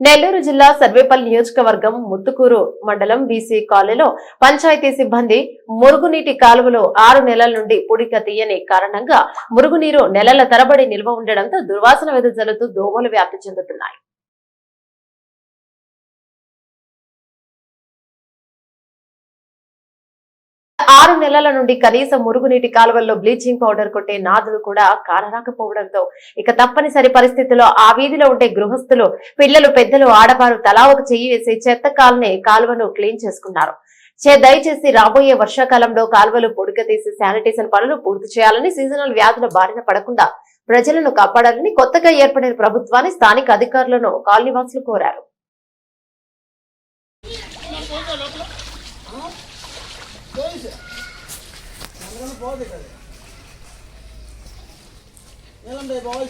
నెల్లూరు జిల్లా సర్వేపల్లి నియోజకవర్గం ముత్తుకూరు మండలం బీసీ కాలనీలో పంచాయతీ సిబ్బంది మురుగునీటి కాలువలో ఆరు నెలల నుండి పుడిక తీయని కారణంగా మురుగునీరు నెలల తరబడి నిల్వ ఉండడంతో దుర్వాసన వెదజల్లుతూ దోమలు వ్యాప్తి చెందుతున్నాయి. ఆరు నెలల నుండి కనీసం మురుగునీటి కాలువల్లో బ్లీచింగ్ పౌడర్ కొట్టే నాదులు కూడా కానరాకపోవడంతో ఇక తప్పనిసరి పరిస్థితుల్లో ఆ వీధిలో ఉండే గృహస్థులు పిల్లలు పెద్దలు ఆడవారు తలా ఒక చెయ్యి వేసి చెత్త కాలనే కాలువను క్లీన్ చేసుకున్నారు. చే- దయచేసి రాబోయే వర్షాకాలంలో కాలువలు పొడిక తీసి శానిటేషన్ పనులు పూర్తి చేయాలని సీజనల్ వ్యాధుల బారిన పడకుండా ప్రజలను కాపాడాలని కొత్తగా ఏర్పడిన ప్రభుత్వాన్ని స్థానిక అధికారులను కాలనీవాసులు కోరారు. పోదు ఇక్కడ ఏలంటే బాగా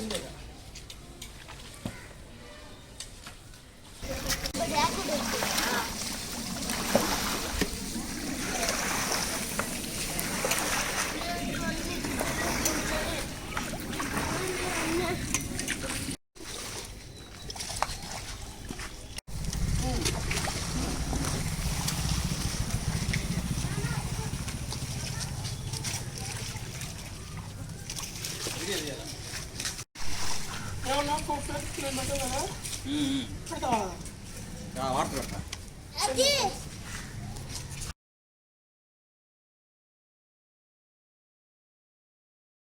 వాటర్